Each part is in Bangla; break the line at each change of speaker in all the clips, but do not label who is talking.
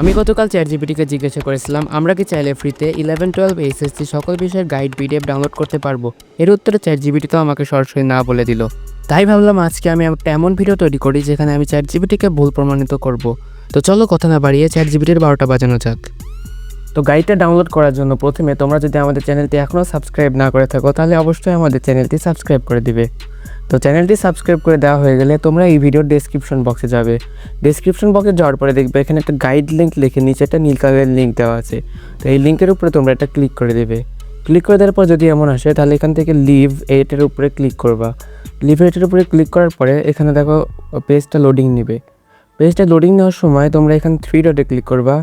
আমি গতকাল চ্যাট জিপিটিকে জিজ্ঞাসা করেছিলাম, আমরা কি চাইলে ফ্রিতে ইলেভেন টুয়েলভ এইচএসসি সকল বিষয়ের গাইড পিডিএফ ডাউনলোড করতে পারব? এর উত্তরে চ্যাট জিবিটি তো আমাকে সরাসরি না বলে দিল। তাই ভাবলাম আজকে আমি একটা এমন ভিডিও তৈরি করি যেখানে আমি চ্যাট জিপিটিকে ভুল প্রমাণিত করব। তো চলো কথা না বাড়িয়ে চ্যাট জিবিটির বারোটা বাজানো যাক। তো গাইডটা ডাউনলোড করার জন্য প্রথমে তোমরা যদি আমাদের চ্যানেলটি এখনও সাবস্ক্রাইব না করে থাকো, তাহলে অবশ্যই আমাদের চ্যানেলটি সাবস্ক্রাইব করে দিবে। তো চ্যানেলটি সাবস্ক্রাইব করে দেওয়া হয়ে গেলে তোমরা এই ভিডিওর ডেসক্রিপশন বক্সে যাবে। ডেসক্রিপশন বক্সে যাওয়ার পরে দেখবে এখানে একটা গাইড লিঙ্ক লিখে, নিচে একটা নীল কালারের লিঙ্ক দেওয়া আছে। তো এই লিঙ্কের উপরে তোমরা একটা ক্লিক করে দেবে। ক্লিক করে দেওয়ার পর যদি এমন আসে, তাহলে এখান থেকে লিভ এইটের উপরে ক্লিক করবা। লিভ এইটের উপরে ক্লিক করার পরে এখানে দেখো পেজটা লোডিং নেবে। পেজটা লোডিং নেওয়ার সময় তোমরা এখানে থ্রি ডটে ক্লিক করবা।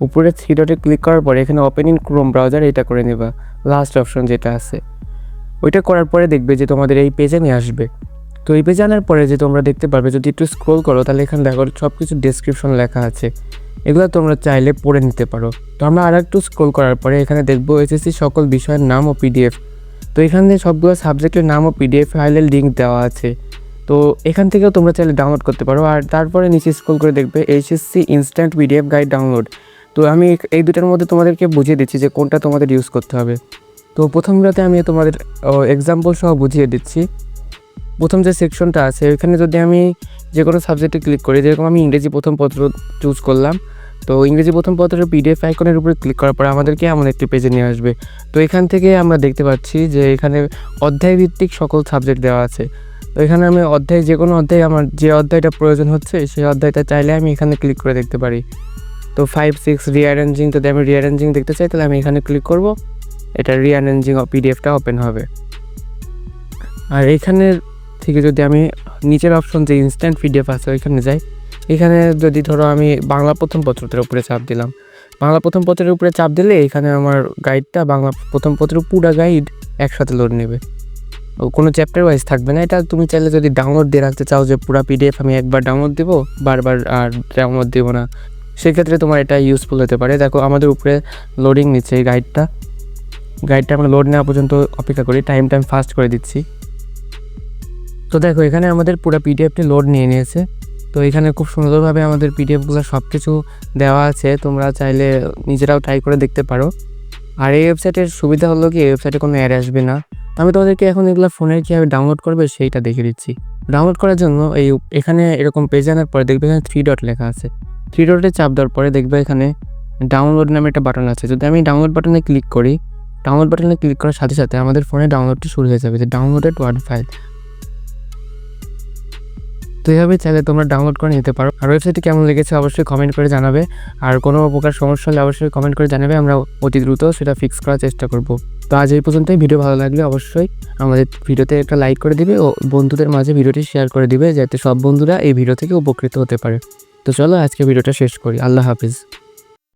উপরে থ্রি ডটে ক্লিক করার পরে এখানে ওপেন ইন ক্রোম ব্রাউজার এটা করে নেবা। লাস্ট অপশন যেটা আছে। ওইটা করার পরে দেখবে যে তোমাদের এই পেজে নিয়ে আসবে। তো এই পেজে আনার পরে যে তোমরা দেখতে পারবে, যদি একটু স্ক্রোল করো, তাহলে এখানে দেখো সব কিছু ডেসক্রিপশন লেখা আছে। এগুলো তোমরা চাইলে পড়ে নিতে পারো। তো আমরা আর একটু স্ক্রোল করার পরে এখানে দেখব এসএসসি সকল বিষয়ের নাম ও পিডিএফ তো এখানে সবগুলো সাবজেক্টের নাম ও পিডিএফ ফাইলের লিঙ্ক দেওয়া আছে। তো এখান থেকেও তোমরা চাইলে ডাউনলোড করতে পারো। আর তারপরে নিচে স্ক্রোল করে দেখবে HSC instant PDF guide download তো আমি এই দুটার মধ্যে তোমাদেরকে বুঝিয়ে দিচ্ছি যে কোনটা তোমাদের ইউজ করতে হবে। তো প্রথম রাতে আমি তোমাদের এক্সাম্পল সহ বুঝিয়ে দিচ্ছি। প্রথম যে সেকশনটা আছে, ওইখানে যদি আমি যে কোনো সাবজেক্টে ক্লিক করি, যেরকম আমি ইংরেজি প্রথম পত্র চুজ করলাম, তো ইংরেজি প্রথম পত্রের পিডিএফ আইকনের উপরে ক্লিক করার পর আমাদেরকে এমন একটি পেজে নিয়ে আসবে। তো এখান থেকে আমরা দেখতে পাচ্ছি যে এখানে অধ্যায় ভিত্তিক সকল সাবজেক্ট দেওয়া আছে। তো এখানে আমি অধ্যায় যে কোনো অধ্যায় আমার যে অধ্যায়টা প্রয়োজন হচ্ছে, সেই অধ্যায়টা চাইলে আমি এখানে ক্লিক করে দেখতে পারি। তো ফাইভ সিক্স রিঅ্যারেঞ্জিং যদি আমি রিঅ্যারেঞ্জিং দেখতে চাই, তাহলে আমি এখানে ক্লিক করব। এটা রিঅ্যারেঞ্জিং পিডিএফটা ওপেন হবে। আর এখানে থেকে যদি আমি নিচের অপশন যে ইনস্ট্যান্ট পিডিএফ আছে, ওইখানে যাই। এখানে যদি ধরো আমি বাংলা প্রথম পত্রটার উপরে চাপ দিলাম। বাংলা প্রথম পত্রের উপরে চাপ দিলে এখানে আমার গাইডটা বাংলা প্রথম পত্রের পুরো গাইড একসাথে লোড নেবে। কোনো চ্যাপ্টার ওয়াইজ থাকবে না। এটা তুমি চাইলে যদি ডাউনলোড দিয়ে রাখতে চাও যে পুরো পিডিএফ আমি একবার ডাউনলোড দেবো, বারবার আর ডাউনলোড দেবো না। সেক্ষেত্রে তোমার এটা ইউজফুল হতে পারে। দেখো আমাদের উপরে লোডিং নিচ্ছে এই গাইডটা গাইডটা আমরা লোড নেওয়া পর্যন্ত অপেক্ষা করি টাইম টাইম ফাস্ট করে দিচ্ছি। তো দেখো, এখানে আমাদের পুরো পিডিএফটি লোড নিয়ে নিয়েছে। তো এখানে খুব সুন্দরভাবে আমাদের পিডিএফগুলো সব কিছু দেওয়া আছে, তোমরা চাইলে নিজেরাও ট্রাই করে দেখতে পারো। আর এই ওয়েবসাইটের সুবিধা হলো কি, এই ওয়েবসাইটে কোনো অ্যাড আসবে না। আমি তোমাদেরকে এখন এগুলো ফোনে কীভাবে ডাউনলোড করবে সেইটা দেখে দিচ্ছি। ডাউনলোড করার জন্য এই এখানে এরকম পেজ আনার পরে দেখবে এখানে থ্রি ডট লেখা আছে। থ্রি ডটে চাপ দেওয়ার পরে দেখবে এখানে ডাউনলোড নামে একটা বাটন আছে। যদি আমি ডাউনলোড বাটনে ক্লিক করি ডাউনলোড বাটনে ক্লিক করার সাথে সাথে আমাদের ফোনে ডাউনলোডটি শুরু হয়ে যাবে। যে ডাউনলোডেড ওয়ার্ড ফাইল তো এইভাবে চাইলে তোমরা ডাউনলোড করে নিতে পারো। আর ওয়েবসাইটটি কেমন লেগেছে অবশ্যই কমেন্ট করে জানাবে। আর কোনো প্রকার সমস্যা হলে অবশ্যই কমেন্ট করে জানাবে। আমরা অতি দ্রুত সেটা ফিক্স করার চেষ্টা করব। তো আজ এই পর্যন্তই। ভিডিও ভালো লাগলে অবশ্যই আমাদের ভিডিওতে একটা লাইক করে দিবে ও বন্ধুদের মাঝে ভিডিওটি শেয়ার করে দিবে, যাতে সব বন্ধুরা এই ভিডিও থেকে উপকৃত হতে পারে। তো চলো আজকে ভিডিওটা শেষ করি। আল্লাহ হাফিজ।